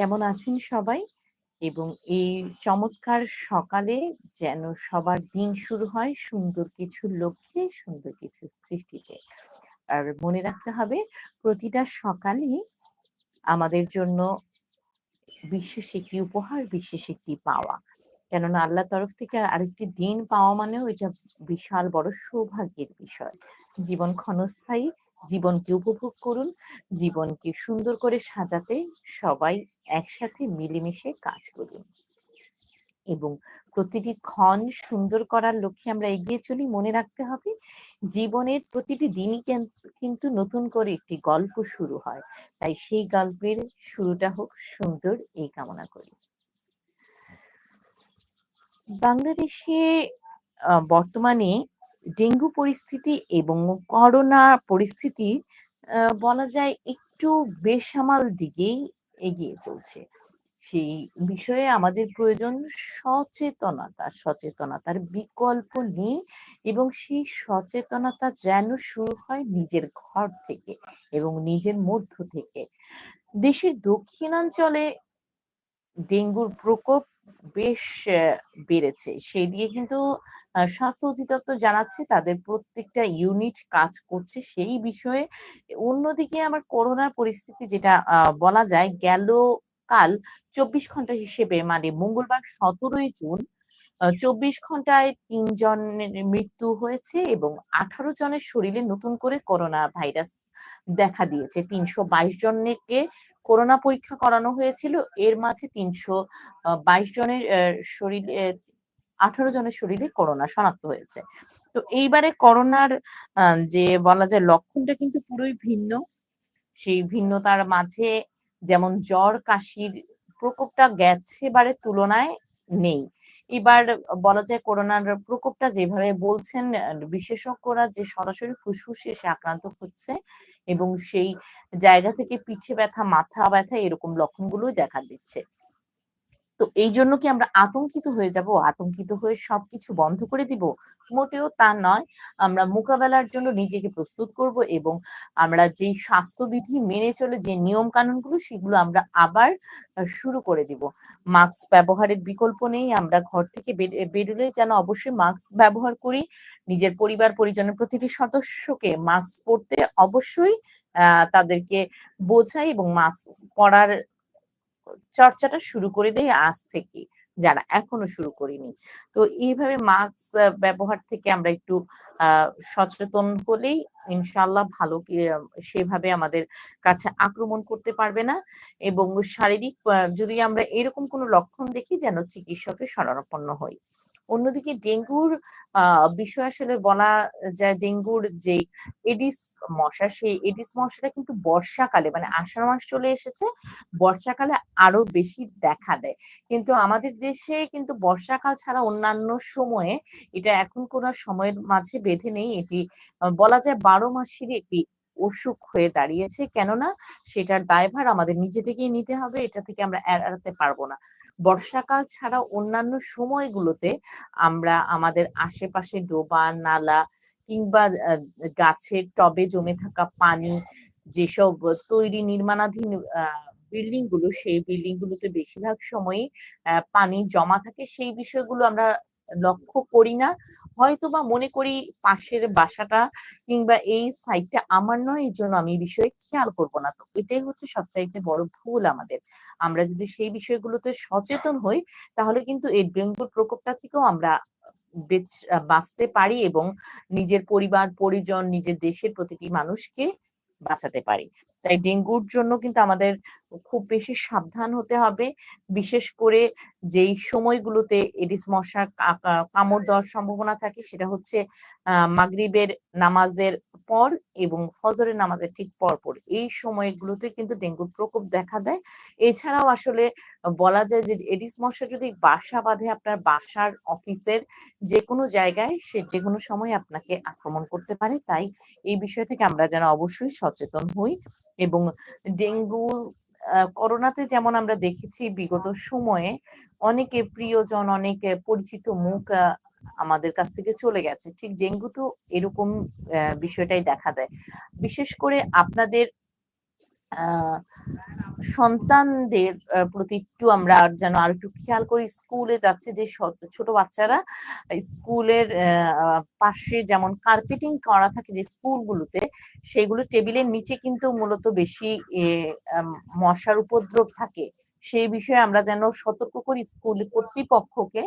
কেমন আছেন সবাই? এবং এই চমৎকার সকালে যেন সবার দিন শুরু হয় সুন্দর কিছু লক্ষ্যে, সুন্দর কিছু সৃষ্টিতে। আর মনে রাখতে হবে প্রতিটা সকালই আমাদের জন্য বিশেষ একটি উপহার, বিশেষ একটি পাওয়া। কেননা আল্লাহ তরফ থেকে আরেকটি দিন পাওয়া মানেও এটা বিশাল বড় সৌভাগ্যের বিষয়। জীবন ক্ষণস্থায়ী, জীবনকে উপভোগ করুন, জীবনকে সুন্দর করে সাজাতে সবাই একসাথে মিলেমিশে কাজ করুন। এবং প্রতিটি ক্ষণ সুন্দর করার লক্ষ্যে আমরা এগিয়ে চলি। মনে রাখতে হবে জীবনের প্রতিটি দিনই কিন্তু নতুন করে একটি গল্প শুরু হয়। তাই সেই গল্পের শুরুটা হোক সুন্দর এই কামনা করি। বাংলাদেশে বর্তমানে ডেঙ্গু পরিস্থিতি এবং করোনা পরিস্থিতি বলা যায় একটু বেসামাল দিকেই এগিয়ে চলছে। সেই বিষয়ে আমাদের প্রয়োজন সচেতনতা। সচেতনতার বিকল্প নেই এবং সেই সচেতনতা যেন শুরু হয় নিজের ঘর থেকে এবং নিজের মধ্য থেকে। দেশের দক্ষিণাঞ্চলে ডেঙ্গুর প্রকোপ বেশ বেড়েছে। সেই দিয়ে কিন্তু স্বাস্থ্য অধিদপ্তর জানাচ্ছে তাদের প্রত্যেকটা ইউনিট কাজ করছে সেই বিষয়ে। অন্যদিকে আমার করোনার পরিস্থিতি যেটা বলা যায় গেল কাল ২৪ ঘণ্টা হিসেবে মানে মঙ্গলবার ১৭ই জুন চব্বিশ ঘন্টায় তিনজনের মৃত্যু হয়েছে এবং ১৮ জনের শরীরে নতুন করে করোনা ভাইরাস দেখা দিয়েছে। ৩২২ জনকে করোনা পরীক্ষা করানো হয়েছিল। এর মাঝে ৩২২ জনের শরীরে ১৮ জনের শরীরে করোনা শনাক্ত হয়েছে। তো এইবারে করোনার যে বলা যায় লক্ষণটা কিন্তু পুরোই ভিন্ন। সেই ভিন্নতার মাঝে যেমন জ্বর, কাশির প্রকোপটা গেছেবারের তুলনায় নেই। এবার বলা যায় করোনার প্রকোপটা যেভাবে বলছেন বিশেষজ্ঞরা যে সরাসরি ফুসফুসে এসে আক্রান্ত হচ্ছে এবং সেই জায়গা থেকে পিঠে ব্যথা, মাথা ব্যথা এরকম লক্ষণগুলোই দেখা দিচ্ছে। তো এই জন্য কি আমরা আতঙ্কিত হয়ে যাব? আতঙ্কিত হয়ে সবকিছু বন্ধ করে দিব? মোটেও তা নয়। আমরা মোকাবেলার জন্য নিজেকে প্রস্তুত করব এবং আমরা যেই স্বাস্থ্যবিধি মেনে চলে যে নিয়ম কানুনগুলো সেগুলো আমরা আবার শুরু করে দিব। মাস্ক ব্যবহারের বিকল্প নেই। আমরা ঘর থেকে বের বেরোলে যেন অবশ্যই মাস্ক ব্যবহার করি। নিজের পরিবার, পরিজনের প্রতিটি সদস্যকে মাস্ক পড়তে অবশ্যই তাদেরকে বোঝাই এবং মাস্ক পড়ার চর্চাটা শুরু করে দেয় আজ থেকে, যারা এখনও শুরু করিনি। তো এইভাবে মাস্ক ব্যবহার থেকে আমরা একটু সচেতন হলেই ইনশাল্লাহ ভালো সেভাবে আমাদের কাছে আক্রমণ করতে পারবে না এবং শারীরিক যদি আমরা এরকম কোনো লক্ষণ দেখি যেন চিকিৎসকের শরণাপন্ন হই। অন্যদিকে ডেঙ্গুর বিষয় আসলে বলা যায় ডেঙ্গুর যে এডিস মশা, সেই এডিস মশাটা কিন্তু বর্ষাকালে মানে আষাঢ় মাস চলে এসেছে, বর্ষাকালে আরও বেশি দেখা দেয়। কিন্তু আমাদের দেশে কিন্তু বর্ষাকাল ছাড়া অন্যান্য সময়ে এটা এখন কোন সময়ের মাঝে বেঁধে নেই। এটি বলা যায় ১২ মাসেরই একটি অসুখ হয়ে দাঁড়িয়েছে। কেননা সেটার দায়ভার আমাদের নিজে থেকেই নিতে হবে। এটা থেকে আমরা এড়াতে পারব না। বর্ষাকাল ছাড়া অন্যান্য সময়গুলোতে আমরা আমাদের আশেপাশে ডোবা, নালা কিংবা গাছের টবে জমে থাকা পানি, যেসব তৈরি নির্মাণাধীন বিল্ডিংগুলো সেই বিল্ডিং গুলোতে বেশিরভাগ সময়ই পানি জমা থাকে। সেই বিষয়গুলো আমরা লক্ষ্য করি না। হয়তোবা মনে করি পাশের বাসাটা কিংবা এই সাইডটা আমার নয় এই জন্য আমি এই বিষয়ে খেয়াল করব না। তো এটাই হচ্ছে সবচাইতে বড় ভুল আমাদের। আমরা যদি সেই বিষয়গুলোতে সচেতন হই তাহলে কিন্তু এই ডেঙ্গুর প্রকোপটা থেকেও আমরা বেচ বাঁচতে পারি এবং নিজের পরিবার, পরিজন, নিজের দেশের প্রতিটি মানুষকে বাঁচাতে পারি। তাই ডেঙ্গুর জন্য কিন্তু আমাদের খুব বেশি সাবধান হতে হবে। বিশেষ করে যেই সময়গুলোতে এডিস মশার কামড় দেওয়ার সম্ভাবনা থাকে সেটা হচ্ছে মাগরিবের নামাজের পর এবং ফজরের নামাজের ঠিক পরপর। এই সময়গুলোতে কিন্তু ডেঙ্গুর প্রকোপ দেখা দেয়। এছাড়াও আসলে বলা যায় যে এডিস মশা যদি বাসা বাঁধে আপনার বাসার, অফিসের যেকোনো জায়গায় সে যেকোনো সময় আপনাকে আক্রমণ করতে পারে। তাই এই বিষয় থেকে আমরা যেন অবশ্যই সচেতন হই এবং ডেঙ্গু করোনাতে যেমন আমরা দেখেছি বিগত সময়ে অনেকে প্রিয়জন, অনেক পরিচিত মুখ আমাদের কাছ থেকে চলে গেছে। ঠিক ডেঙ্গু তো এরকম বিষয়টাই দেখা দেয়। বিশেষ করে আপনাদের সন্তানদের প্রতি একটু আমরা যেন আর একটু খেয়াল করি স্কুলে যাচ্ছে যে ছোট বাচ্চারা স্কুলের পাশে যেমন কার্পেটিং করা থাকে যে স্কুলগুলোতে, সেগুলো টেবিলের নিচে কিন্তু মূলত বেশি মশার উপদ্রব থাকে। সেই বিষয়ে আমরা যেন সতর্ক করি স্কুল কর্তৃপক্ষকে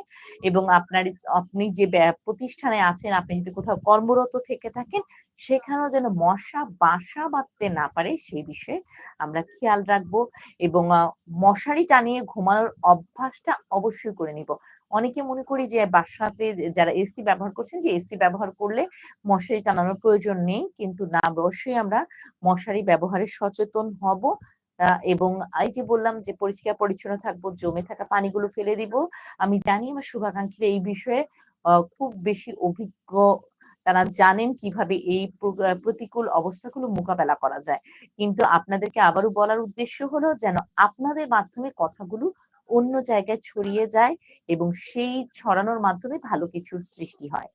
এবং আপনার আপনি যে প্রতিষ্ঠানে আছেন, আপনি যদি কোথাও কর্মরত থেকে থাকেন, সেখানেও যেন মশা, বাসা বাঁধতে না পারে, সেই বিষয়ে আমরা খেয়াল রাখব এবং মশারি টানিয়ে ঘুমানোর অভ্যাসটা অবশ্যই করে নিব। অনেকে মনে করি যে বাসাতে যারা এসি ব্যবহার করছেন, যে এসি ব্যবহার করলে মশারি টানানোর প্রয়োজন নেই, কিন্তু না অবশ্যই আমরা মশারি ব্যবহারে সচেতন হব। এবং এই যে বললাম যে পরিষ্কার পরিচ্ছন্ন থাকব, জমে থাকা পানিগুলো ফেলে দিব। আমি জানি আমার শুভাকাঙ্ক্ষীরা এই বিষয়ে খুব বেশি অভিজ্ঞ। তারা জানেন কীভাবে এই প্রতিকূল অবস্থাগুলো মোকাবেলা করা যায়। কিন্তু আপনাদেরকে আবারও বলার উদ্দেশ্য হলো যেন আপনাদের মাধ্যমে কথাগুলো অন্য জায়গায় ছড়িয়ে যায় এবং সেই ছড়ানোর মাধ্যমে ভালো কিছুর সৃষ্টি হয়।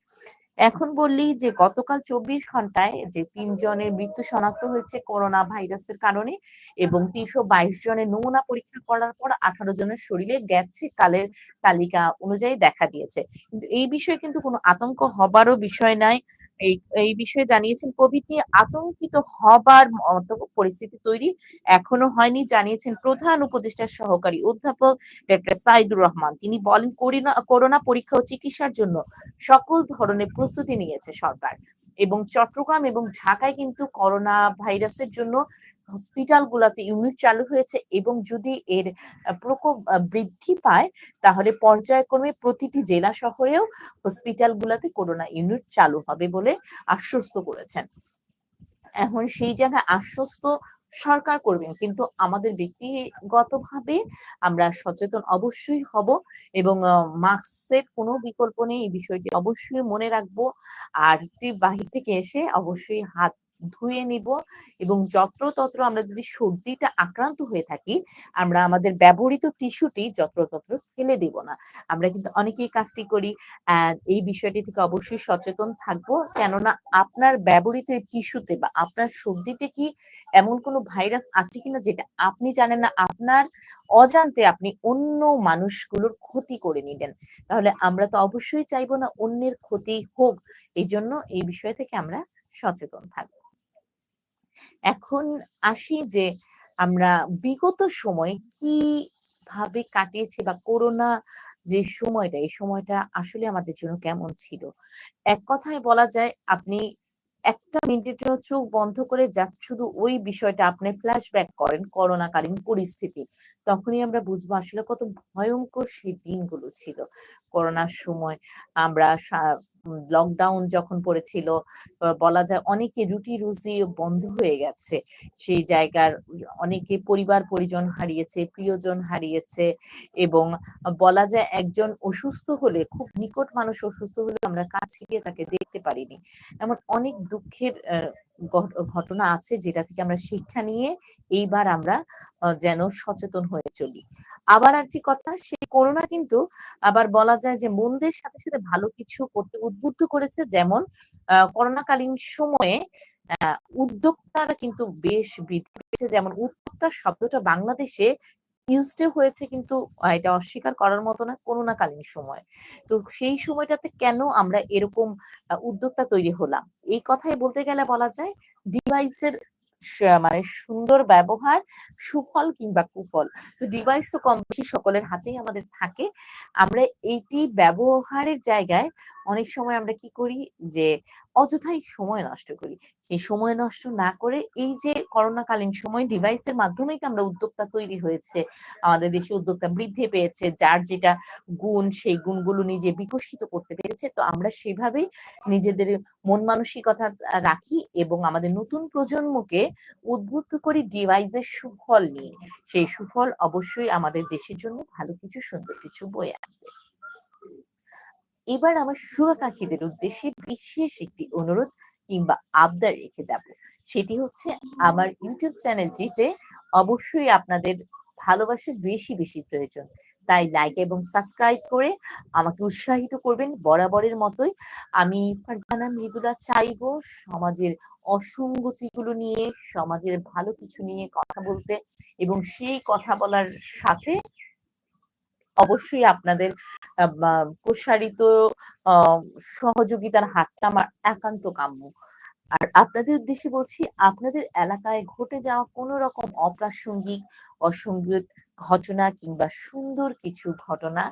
এখন বললি যে গতকাল চব্বিশ ঘন্টায় যে তিনজনের মৃত্যু শনাক্ত হয়েছে করোনা ভাইরাসের কারণে এবং তিনশো বাইশ জনের নমুনা পরীক্ষা করার পর আঠারো জনের শরীরে গেছে কালের তালিকা অনুযায়ী দেখা দিয়েছে। কিন্তু এই বিষয়ে কিন্তু কোনো আতঙ্ক হবারও বিষয় নাই। এই এই বিষয়ে জানিয়েছেন, কোভিড নিয়ে আতঙ্কিত হবার পরিস্থিতি তৈরি এখনও হয়নি, জানিয়েছেন প্রধান উপদেষ্টার সহকারী অধ্যাপক ডক্টর সাইদুর রহমান। তিনি বলেন করোনা পরীক্ষা ও চিকিৎসার জন্য সকল ধরনের প্রস্তুতি নিয়েছে সরকার এবং চট্টগ্রাম এবং ঢাকায় কিন্তু করোনা ভাইরাসের জন্য হসপিটাল গুলাতে ইউনিট চালু হয়েছে এবং যদি এর প্রকোপ বৃদ্ধি পায়, তাহলে পর্যায়ক্রমে প্রতিটি জেলা শহরেও হসপিটাল গুলাতে করোনা ইউনিট চালু হবে বলে আশ্বস্ত করেছেন। এখন সেই জায়গায় আশ্বস্ত সরকার করবেন, কিন্তু আমাদের ব্যক্তিগতভাবে আমরা সচেতন অবশ্যই হব এবং মাস্কের কোনো বিকল্প নেই, এই বিষয়টি অবশ্যই মনে রাখব। আর বাহির থেকে এসে অবশ্যই হাত ধুয়ে নিব এবং যত্রতত্র আমরা যদি সর্দিটা আক্রান্ত হয়ে থাকি, আমরা আমাদের ব্যবহৃত টিস্যুটি যত্রতত্র ফেলে দেব না। আমরা কিন্তু অনেকেই কাজটি করি এই বিষয়টি থেকে অবশ্যই সচেতন থাকব। কেননা আপনার ব্যবহৃত টিস্যুতে বা আপনার সর্দিতে কি এমন কোনো ভাইরাস আছে কিনা যেটা আপনি জানেন না, আপনার অজান্তে আপনি অন্য মানুষগুলোর ক্ষতি করে নিলেন তাহলে আমরা তো অবশ্যই চাইব না অন্যের ক্ষতি হোক, এই জন্য এই বিষয় থেকে আমরা সচেতন থাকব। এখন আসি যে আমরা বিগত সময় কি ভাবে কাটিয়েছি বা করোনা যে সময়টা, এই সময়টা আসলে আমাদের জন্য কেমন ছিল? এক কথায় বলা যায়, আপনি একটা মিনিটের জন্য চোখ বন্ধ করে যা শুধু ওই বিষয়টা আপনি ফ্ল্যাশব্যাক করেন করোনাকালীন পরিস্থিতি। তখনই আমরা বুঝব আসলে কত ভয়ঙ্কর সেই দিনগুলো ছিল। করোনার সময় আমরা লকডাউন যখন পড়েছিল বলা যায় অনেকে রুটি রুজি বন্ধ হয়ে গেছে। সেই জায়গার অনেকে পরিবার পরিজন হারিয়েছে, প্রিয়জন হারিয়েছে এবং বলা যায় একজন অসুস্থ হলে, খুব নিকট মানুষ অসুস্থ হলে আমরা কাছে গিয়ে তাকে দেখতে পারিনি। এমন অনেক দুঃখের ঘটনা আছে যেটা থেকে আমরা শিক্ষা নিয়ে এইবার আমরা যেন সচেতন হয়ে চলি। আবার একটি কথা? সেই করোনা কিন্তু আবার বলা যায় যে, মন্দের সাথে সাথে ভালো কিছু করতে উদ্বুদ্ধ করেছে। যেমন করোনাকালীন সময়ে উদ্যোক্তারা কিন্তু বেশ বৃদ্ধি পেয়েছে। যেমন, উদ্যোক্তা শব্দটা বাংলাদেশে ইউজড হয়েছে কিন্তু এটা অস্বীকার করার মতো না, করোনাকালীন সময়। তো সেই সময়টাতে কেন আমরা এরকম উদ্যোক্তা তৈরি হলাম? এই কথাই বলতে গেলে বলা যায় ডিভাইসের মানে সুন্দর ব্যবহার, সুফল কিংবা কুফল। তো ডিভাইস তো কম বেশি সকলের হাতেই আমাদের থাকে। আমরা এইটি ব্যবহারের জায়গায় অনেক সময় আমরা কি করি যে অযথাই সময় নষ্ট করি। সেই সময় নষ্ট না করে এই যে করোনাকালীন সময় ডিভাইসের মাধ্যমেই তো আমরা উদ্যোক্তা তৈরি হয়েছে। আমাদের দেশে উদ্যোক্তা বৃদ্ধি পেয়েছে, যার যেটা গুণ সেই গুণগুলো নিজে বিকশিত করতে পেরেছে। তো আমরা সেভাবেই নিজেদের মন মানসিকতা রাখি এবং আমাদের নতুন প্রজন্মকে উদ্বুদ্ধ করি ডিভাইসের সুফল নিয়ে। সেই সুফল অবশ্যই আমাদের দেশের জন্য ভালো কিছু, সুন্দর কিছু বয়ে আনবে। এবার আমার শুভাকাঙ্ক্ষীদের উদ্দেশ্যে বিশেষ একটি অনুরোধ কিংবা আবদার রেখে যাব। সেটি হচ্ছে আমার ইউটিউব চ্যানেলটিতে অবশ্যই আপনাদের ভালোবাসা বেশি বেশি প্রয়োজন। তাই লাইক এবং সাবস্ক্রাইব করে আমাকে উৎসাহিত করবেন বরাবরের মতোই। আমি ফারজানা মৃদুলা চাইব সমাজের অসঙ্গতিগুলো নিয়ে, সমাজের ভালো কিছু নিয়ে কথা বলতে এবং সেই কথা বলার সাথে অবশ্যই আপনাদের প্রসারিত সহযোগিতার হাতটা আমার একান্ত কাম্য। আর আপনাদের উদ্দেশ্যে বলছি, আপনাদের এলাকায় ঘটে যাওয়া কোনো রকম অপ্রাসঙ্গিক, অসঙ্গীত ঘটনা কিংবা সুন্দর কিছু ঘটনা,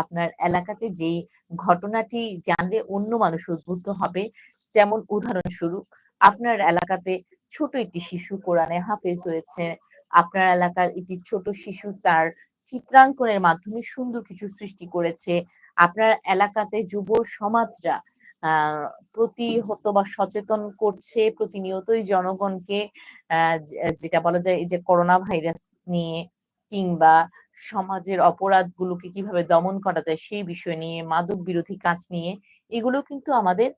আপনার এলাকাতে যেই ঘটনাটি জানলে অন্য মানুষ উদ্বুদ্ধ হবে, যেমন উদাহরণস্বরূপ, আপনার এলাকাতে ছোট একটি শিশু কোরআনে হাফেজ হয়েছে, আপনার এলাকার একটি ছোট শিশু তার চিত্রাঙ্কনের মাধ্যমে সুন্দর কিছু সৃষ্টি করেছে। আপনার এলাকাতে যুব সমাজরা প্রতিহত বা সচেতন করছে প্রতিনিয়তই জনগণকে যেটা বলা যায় যে করোনা ভাইরাস নিয়ে কিংবা সমাজের অপরাধগুলোকে কীভাবে দমন করা যায় সেই বিষয় নিয়ে মাদক বিরোধী কাজ নিয়ে, এগুলো কিন্তু আমাদের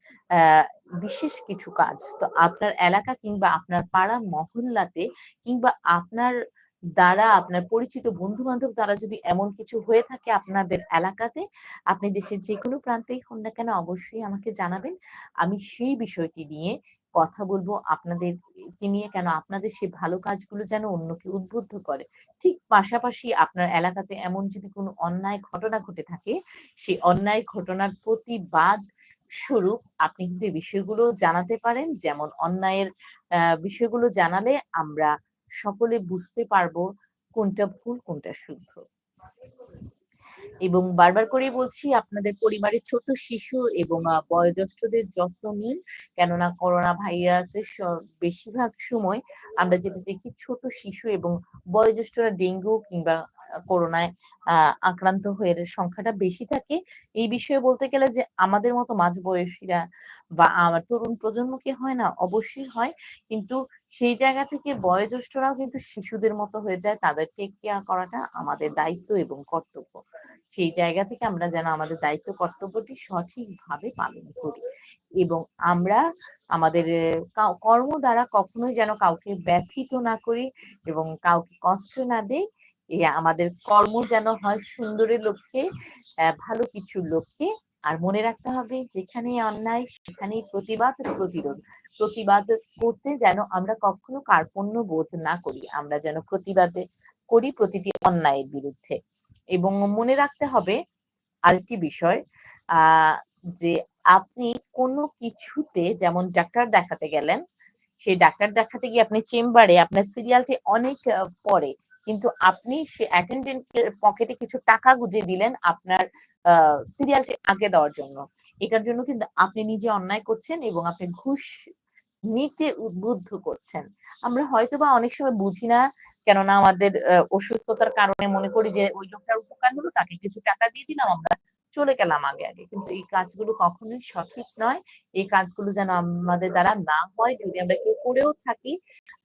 বিশেষ কিছু কাজ। তো আপনার এলাকা কিংবা আপনার পাড়া মহল্লাতে কিংবা আপনার দ্বারা আপনার পরিচিত বন্ধু বান্ধব দ্বারা যদি এমন কিছু হয়ে থাকে আপনাদের এলাকাতে, আপনি দেশের যে কোনো প্রান্তেই হন না কেন অবশ্যই আমাকে জানাবেন। আমি সেই বিষয়টি নিয়ে কথা বলব আপনাদের নিয়ে কেন আপনাদের সেই ভালো কাজগুলো যেন অন্যকে উদ্বুদ্ধ করে। ঠিক পাশাপাশি আপনার এলাকাতে এমন যদি কোনো অন্যায় ঘটনা ঘটে থাকে, সেই অন্যায় ঘটনার প্রতিবাদ স্বরূপ আপনি কিন্তু বিষয়গুলো জানাতে পারেন। যেমন অন্যায়ের বিষয়গুলো জানালে আমরা সকলে বুঝতে পারব কোনটা ভুল, কোনটা শুদ্ধ। এবং বারবার করে বলছি, আপনাদের পরিবারের ছোট শিশু এবং বয়োজ্যেষ্ঠদের যত্ন নিন। কেননা করোনা ভাইরাসের বেশিরভাগ সময় আমরা যেটা দেখি ছোট শিশু এবং বয়োজ্যেষ্ঠরা ডেঙ্গু কিংবা করোনায় আক্রান্ত হয়ে সংখ্যাটা বেশি থাকে। এই বিষয়ে বলতে গেলে যে আমাদের মতো মাঝ বয়সীরা বা আমার তরুণ প্রজন্মকে হয় না? অবশ্যই হয়। কিন্তু সেই জায়গা থেকে বয়োজ্যেষ্ঠরাও কিন্তু শিশুদের মতো হয়ে যায়। তাদের টেক কেয়ার করাটা আমাদের দায়িত্ব এবং কর্তব্য। সেই জায়গা থেকে আমরা যেন আমাদের দায়িত্ব, কর্তব্যটি সঠিকভাবে পালন করি। এবং আমরা আমাদের কর্ম দ্বারা কখনোই যেন কাউকে ব্যথিত না করি এবং কাউকে কষ্ট না আমাদের কর্ম যেন হয় সুন্দরের লক্ষ্যে ভালো কিছুর লক্ষ্যে আর মনে রাখতে হবে যেখানে অন্যায়, সেখানেই প্রতিবাদ প্রতিরোধ। প্রতিবাদ করতে যেন আমরা কখনো কার্পণ্য বোধ না করি, আমরা যেন প্রতিবাদে করি প্রতিটি অন্যায়ের বিরুদ্ধে। এবং মনে রাখতে হবে, আরেকটি বিষয় যে আপনি কোনো কিছুতে যেমন ডাক্তার দেখাতে গেলেন, সেই ডাক্তার দেখাতে গিয়ে আপনি চেম্বারে, আপনার সিরিয়ালটি অনেক পরে কিন্তু আপনি সে অ্যাটেন্ডেন্টের পকেটে কিছু টাকা গুঁজে দিলেন আপনার সিরিয়ালটি আগে দেওয়ার জন্য। এটার জন্য কিন্তু আপনি নিজে অন্যায় করছেন এবং আপনি ঘুষ নিতে উদ্বুদ্ধ করছেন। আমরা হয়তো বা অনেক সময় বুঝি না, কেননা আমাদের অসুস্থতার কারণে মনে করি যে ওই লোকটার উপকার হলো তাকে কিছু টাকা দিয়ে দিলাম, আমরা চলে গেলাম আগে আগে। কিন্তু এই কাজগুলো কখনোই সঠিক নয়। এই কাজগুলো যেন আমাদের দ্বারা না হয়, যদি আমরা কেউ করেও থাকি,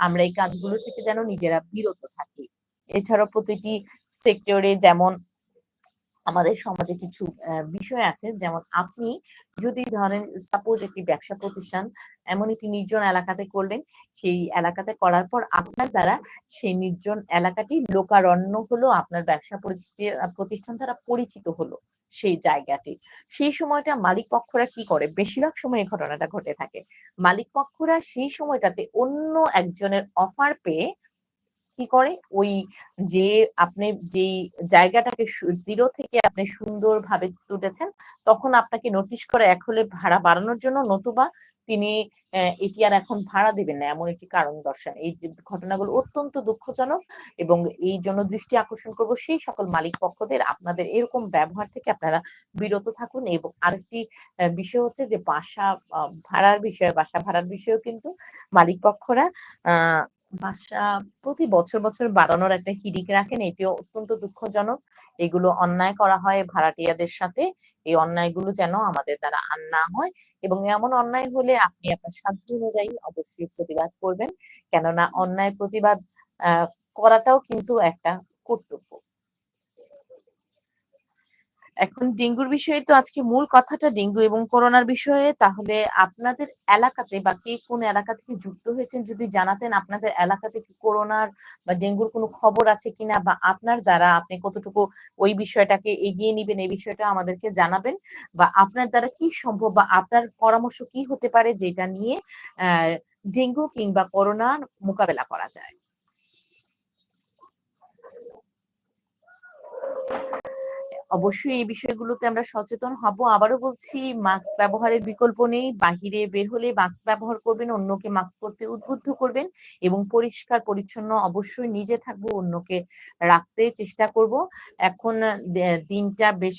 আমরা এই কাজগুলো থেকে যেন নিজেরা বিরত থাকি। এছাড়াও প্রতিটি সেক্টরে যেমন আমাদের সমাজে কিছু বিষয় আছে, যেমন আপনি যদি ধরেন সাপোজ একটি ব্যবসা প্রতিষ্ঠান এমন একটি নির্জন এলাকাতে করলেন, সেই এলাকাতে করার পর আপনার দ্বারা সেই নির্জন এলাকাটি লোকারণ্য হলো, আপনার ব্যবসা প্রতিষ্ঠান দ্বারা পরিচিত হলো সেই জায়গাটি। সেই সময়টা মালিক পক্ষরা কি করে? বেশিরভাগ সময় এই ঘটনাটা ঘটে থাকে। মালিক পক্ষরা সেই সময়টাতে অন্য একজনের অফার পেয়ে কি করে? ওই যে আপনি যেই জায়গাটাকে জিরো থেকে আপনি সুন্দরভাবে তুলেছেন, তখন আপনাকে নোটিশ করে এক হলে ভাড়া বাড়ানোর জন্য নতুবা তিনি এটি আর এখন ভাড়া দেবেন না, এমন একটি কারণ দর্শান। এই ঘটনাগুলো অত্যন্ত দুঃখজনক এবং এই জন্য দৃষ্টি আকর্ষণ করব সেই সকল মালিক পক্ষদের। আপনাদের এরকম ব্যবহার থেকে আপনারা বিরত থাকুন এবং আরেকটি বিষয় হচ্ছে যে বাসা ভাড়ার বিষয়ে, বাসা ভাড়ার বিষয়েও কিন্তু মালিক পক্ষরা আহ বাসা প্রতি বছর বছর বাড়ানোর একটা হিড়িক রাখেন। এটিও অত্যন্ত দুঃখজনক। এগুলো অন্যায় করা হয় ভাড়াটিয়াদের সাথে। এই অন্যায়গুলো যেন আমাদের দ্বারা আর না হয় এবং এমন অন্যায় হলে আপনি আপনার সাধ্য অনুযায়ী অবশ্যই প্রতিবাদ করবেন। কেননা অন্যায় প্রতিবাদ করাটাও কিন্তু একটা কর্তব্য। এখন ডেঙ্গুর বিষয়ে তো আজকে মূল কথাটা ডেঙ্গু এবং করোনার বিষয়ে, তাহলে আপনাদের এলাকাতে বা কে কোন এলাকা থেকে যুক্ত হয়েছেন যদি জানাতেন আপনাদের এলাকাতে কি করোনার বা ডেঙ্গুর কোনো খবর আছে কিনা বা আপনার দ্বারা আপনি কতটুকু ওই বিষয়টাকে এগিয়ে নিবেন, এই বিষয়টা আমাদেরকে জানাবেন বা আপনার দ্বারা কি সম্ভব বা আপনার পরামর্শ কি হতে পারে যেটা নিয়ে ডেঙ্গু কিংবা করোনার মোকাবেলা করা যায়? অবশ্যই এই বিষয়গুলোতে আমরা সচেতন হব। আবারও বলছি মাস্ক ব্যবহারের বিকল্প নেই। বাহিরে বের হলে মাস্ক ব্যবহার করবেন, অন্যকে মাস্ক পরতে উদ্বুদ্ধ করবেন এবং পরিষ্কার পরিচ্ছন্ন অবশ্যই নিজে থাকব, অন্যকে রাখতে চেষ্টা করব। এখন দিনটা বেশ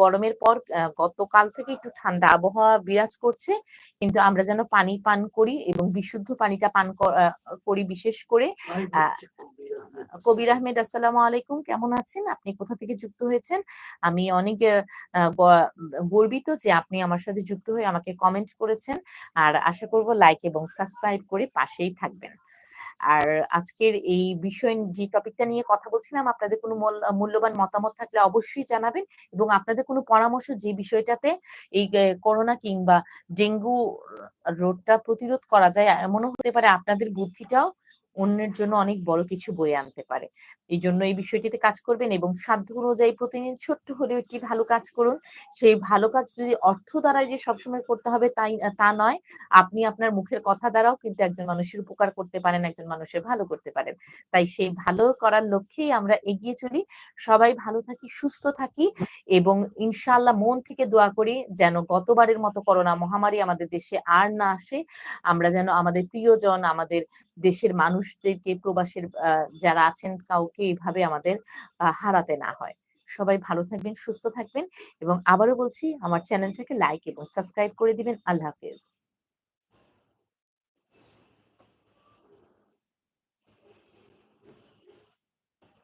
গরমের পর গতকাল থেকে একটু ঠান্ডা আবহাওয়া বিরাজ করছে। কিন্তু আমরা যেন পানি পান করি এবং বিশুদ্ধ পানিটা পান করি বিশেষ করে। কবির আহমেদ, আসসালামু আলাইকুম। কেমন আছেন? আপনি কোথা থেকে যুক্ত হয়েছেন? আমি অনেক গর্বিত যে আপনি আমার সাথে যুক্ত হয়ে আমাকে কমেন্ট করেছেন। আর আশা করব লাইক এবং সাবস্ক্রাইব করে পাশেই থাকবেন। আর আজকের এই বিষয়, যে টপিকটা নিয়ে কথা বলছিলাম, আপনাদের কোনো মল, মূল্যবান মতামত থাকলে অবশ্যই জানাবেন এবং আপনাদের কোনো পরামর্শ যে বিষয়টাতে এই করোনা কিংবা ডেঙ্গু রোগটা প্রতিরোধ করা যায়, এমনও হতে পারে আপনাদের বুদ্ধিটাও অন্যের জন্য অনেক বড় কিছু বয়ে আনতে পারে। এই জন্য এই বিষয়টিতে কাজ করবেন এবং সাধ্য অনুযায়ী প্রতিদিন ছোট্ট হলেও একটি ভালো কাজ করুন। সেই ভালো কাজ যদি অর্থ দ্বারাই যে সবসময় করতে হবে তাই তা নয়। আপনি আপনার মুখের কথা দ্বারাও কিন্তু একজন মানুষের উপকার করতে পারেন, একজন মানুষের ভালো করতে পারেন। তাই সেই ভালো করার লক্ষ্যেই আমরা এগিয়ে চলি। সবাই ভালো থাকি, সুস্থ থাকি এবং ইনশাআল্লাহ মন থেকে দোয়া করি যেন গতবারের মতো করোনা মহামারী আমাদের দেশে আর না আসে। আমরা যেন আমাদের প্রিয়জন, আমাদের দেশের মানুষদেরকে প্রবাসের যারা আছেন কাউকে এইভাবে আমাদের হারাতে না হয়। সবাই ভালো থাকবেন, সুস্থ থাকবেন এবং আবারও বলছি আমার চ্যানেলটাকে লাইক এবং সাবস্ক্রাইব করে দিবেন। আল্লাহ হাফেজ।